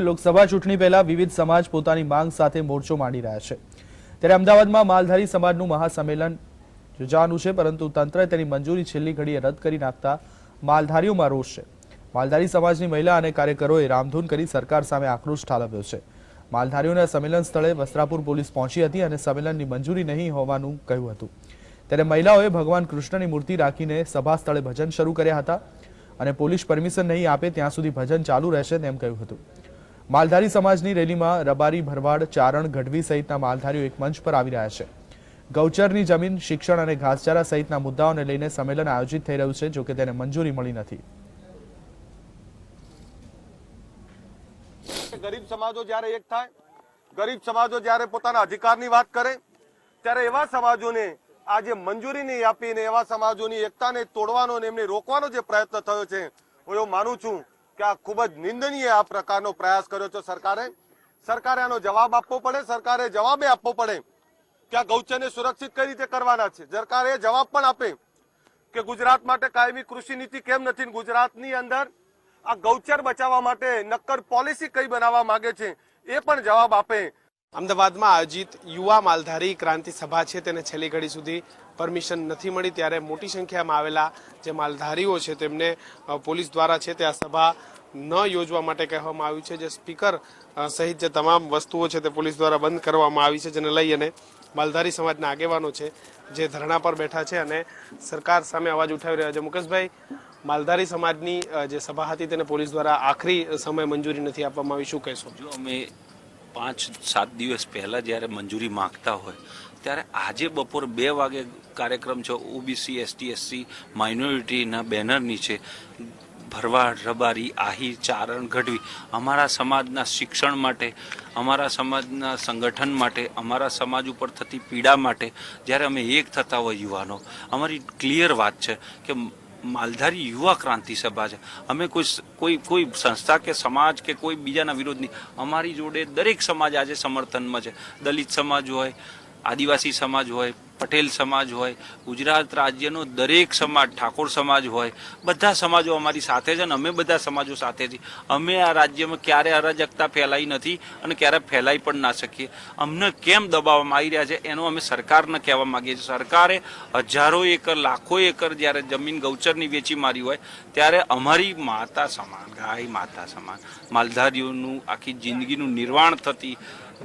લોકસભા ચૂંટણી પહેલા વિવિધ સમાજ પોતાની માંગ સાથે મોરચો માંડી રહ્યા છે. ત્યારે અમદાવાદમાં માલધારી સમાજનું મહાસંમેલન યોજાવાનું છે, પરંતુ તંત્રએ તેની મંજૂરી છેલ્લી ઘડીએ રદ કરી નાખતા માલધારીઓમાં રોષ છે. માલધારી સમાજની મહિલા અને કાર્યકરોએ રામધૂન કરી સરકાર સામે આક્રોશ ઠાલવ્યો છે. માલધારીઓના સંમેલન સ્થળે વસ્ત્રાપુર પોલીસ પહોંચી હતી અને સંમેલનની મંજૂરી નહીં હોવાનું કહ્યું હતું. ત્યારે મહિલાઓએ ભગવાન કૃષ્ણની મૂર્તિ રાખીને સભા સ્થળે ભજન શરૂ કર્યા હતા અને પોલીસ પરમિશન નહીં આપે ત્યાં સુધી ભજન ચાલુ રહેશે તેમ કહ્યું હતું. માલધારી સમાજની રેલીમાં રબારી, ભરવાડ, ચારણ, ગઢવી સહિતના માલધારીઓ એક મંચ પર આવી રહ્યા છે. ગૌચરની જમીન, શિક્ષણ અને ઘાસચારા સહિતના મુદ્દાઓને લઈને સંમેલન આયોજિત થઈ રહ્યું છે, જોકે તેને મંજૂરી મળી નથી. ગરીબ સમાજો જ્યારે એક થાય, ગરીબ સમાજો જ્યારે પોતાના અધિકારની વાત કરે, ત્યારે એવા સમાજોને આજે મંજૂરી નહીં આપીને એવા સમાજોની એકતાને તોડવાનો અને એમને રોકવાનો જે પ્રયત્ન થયો છે, હું એવું માનું છું કે આ ખૂબ જ નિંદનીય આ પ્રકારનો પ્રયાસ કર્યો છે સરકારે. સરકારે આનો જવાબ આપવો પડે, સરકારે જવાબે આપવો પડે કે આ ગૌચરને સુરક્ષિત કઈ રીતે કરવાના છે. સરકારે જવાબ પણ આપે કે ગુજરાત માટે કાયમી કૃષિ નીતિ કેમ નથી ગુજરાતની અંદર આ ગૌચર બચાવવા માટે નક્કર પોલિસી કઈ બનાવવા માંગે છે એ પણ જવાબ આપે. અમદાવાદમાં આયોજિત યુવા માલધારી ક્રાંતિ સભા છે, તેને છેલ્લી ઘડી સુધી પરમિશન નથી મળી ત્યારે મોટી સંખ્યામાં આવેલા જે માલધારીઓ છે તેમને પોલીસ દ્વારા છે તે આ સભા ન યોજવા માટે કહેવામાં આવ્યું છે. જે સ્પીકર સહિત જે તમામ વસ્તુઓ છે તે પોલીસ દ્વારા બંધ કરવામાં આવી છે, જેને લઈ અને માલધારી સમાજના આગેવાનો છે જે ધરણા પર બેઠા છે અને સરકાર સામે અવાજ ઉઠાવી રહ્યા છે. મુકેશભાઈ, માલધારી સમાજની જે સભા હતી તેને પોલીસ દ્વારા આખરી સમય મંજૂરી નથી આપવામાં આવી. શું કહેશો? જો અમે પાંચ, સાત દિવસ પહેલાં જ્યારે મંજૂરી માંગતા હોય, ત્યારે આજે બપોર બે વાગે કાર્યક્રમ છે ઓબીસી એસટી એસસી માઇનોરિટીના બેનર નીચે ભરવાડ, રબારી આહિર ચારણ, ગઢવી, અમારા સમાજના શિક્ષણ માટે, અમારા સમાજના સંગઠન માટે, અમારા સમાજ ઉપર થતી પીડા માટે, જ્યારે અમે એક થતા હોય યુવાનો, અમારી ક્લિયર વાત છે કે માલધારી યુવા ક્રાંતિ સભા છે. અમે કોઈ કોઈ કોઈ સંસ્થા કે સમાજ કે કોઈ બીજાના વિરોધની, અમારી જોડે દરેક સમાજ આજે સમર્થનમાં છે. દલિત સમાજ હોય, આદિવાસી સમાજ હોય પટેલ સમાજ હોય, ગુજરાત રાજ્યનો દરેક સમાજ, ઠાકોર સમાજ હોય, બધા સમાજો અમારી સાથે છે ને અમે બધા સમાજો સાથે છીએ. અમે આ રાજ્યમાં ક્યારે અરાજકતા ફેલાઈ નથી અને ક્યારે ફેલાઈ પણ ના શકીએ. અમને કેમ દબાવવામાં આવી રહ્યા છે એનો અમે સરકારને કહેવા માંગીએ છીએ. સરકારે હજારો એકર, લાખો એકર જ્યારે જમીન ગૌચરની વેચી મારી હોય, ત્યારે અમારી માતા સમાન, ગાય માતા સમાન, માલધારીઓનું આખી જિંદગીનું નિર્વાણ થતી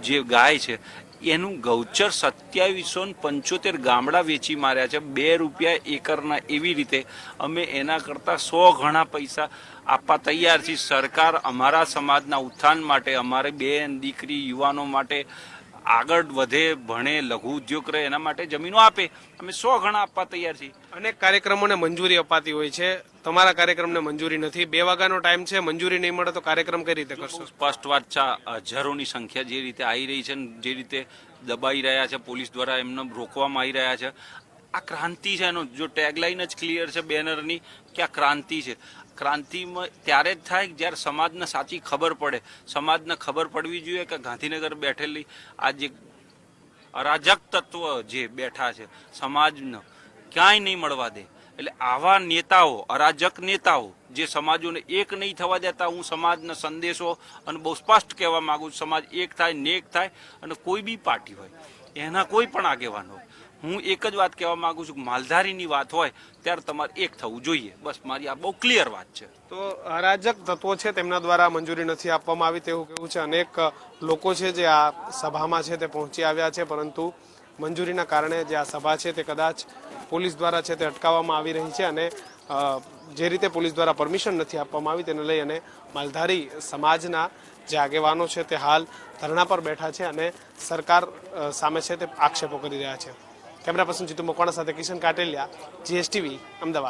જે ગાય છે એનું ગૌચર સત્યાવીસો પંચોતેર ગામડા વેચી માર્યા છે. બે રૂપિયા એકરના એવી રીતે અમે એના કરતાં સો ઘણા પૈસા આપવા તૈયાર છીએ. સરકાર અમારા સમાજના ઉત્થાન માટે, અમારે બેન, દીકરી, યુવાનો માટે આગળ વધે ભણે લઘુ ઉદ્યોગ રહે એના માટે જમીનો આપે. અમે સો ઘણા આપવા તૈયાર છીએ. અનેક કાર્યક્રમોને મંજૂરી અપાતી હોય છે. તમારા કાર્યક્રમને મંજૂરી નથી. બે વાગ્યાનો ટાઈમ છે. મંજૂરી નહીં મળે તો કાર્યક્રમ કઈ રીતે કરશો? સ્પષ્ટ વાત છે. હજારોની સંખ્યા જે રીતે આવી રહી છે જે રીતે દબાઈ રહ્યા છે પોલીસ દ્વારા એમને રોકવામાં આવી રહ્યા છે. આ ક્રાંતિ છે એનો. જો ટેગલાઇન જ ક્લિયર છે બેનરની કે આ ક્રાંતિ છે. ક્રાંતિમાં ત્યારે જ થાય જ્યારે સમાજને સાચી ખબર પડે. સમાજને ખબર પડવી જોઈએ કે ગાંધીનગર બેઠેલી આ જે અરાજક તત્વ જે બેઠા છે, સમાજનો ક્યાંય નહીં મળવા દે. એટલે આવા નેતાઓ, અરાજક નેતાઓ જે સમાજોને એક નહીં થવા દેતા, હું સમાજનો સંદેશો અને બહુ સ્પષ્ટ કહેવા માંગુ છું, સમાજ એક થાય નેક થાય અને કોઈ બી પાર્ટી હોય, એના કોઈ પણ આગેવાન હોય હું એક જ વાત કહેવા માંગુ છું કે માલધારીની વાત હોય, ત્યારે તમારે એક થવું જોઈએ. બસ, મારી આ બહુ ક્લિયર વાત છે. તો અરાજક તત્વો છે તેમના દ્વારા મંજૂરી નથી આપવામાં આવી તેવું કેવું છે. અનેક લોકો છે જે આ સભામાં છે તે પહોંચી આવ્યા છે, પરંતુ મંજૂરીના કારણે જે આ સભા છે તે કદાચ પોલીસ દ્વારા છે તે અટકાવવામાં આવી રહી છે અને જે રીતે પોલીસ દ્વારા પરમિશન નથી આપવામાં આવી તેને લઈ અને માલધારી સમાજના જે આગેવાનો છે તે હાલ ધરણા પર બેઠા છે અને સરકાર સામે છે તે આક્ષેપો કરી રહ્યા છે. કેમેરા પર્સન જીતુ મકવાણા સાથે કિશન કાટેલિયા જીએસટીવી અમદાવાદ.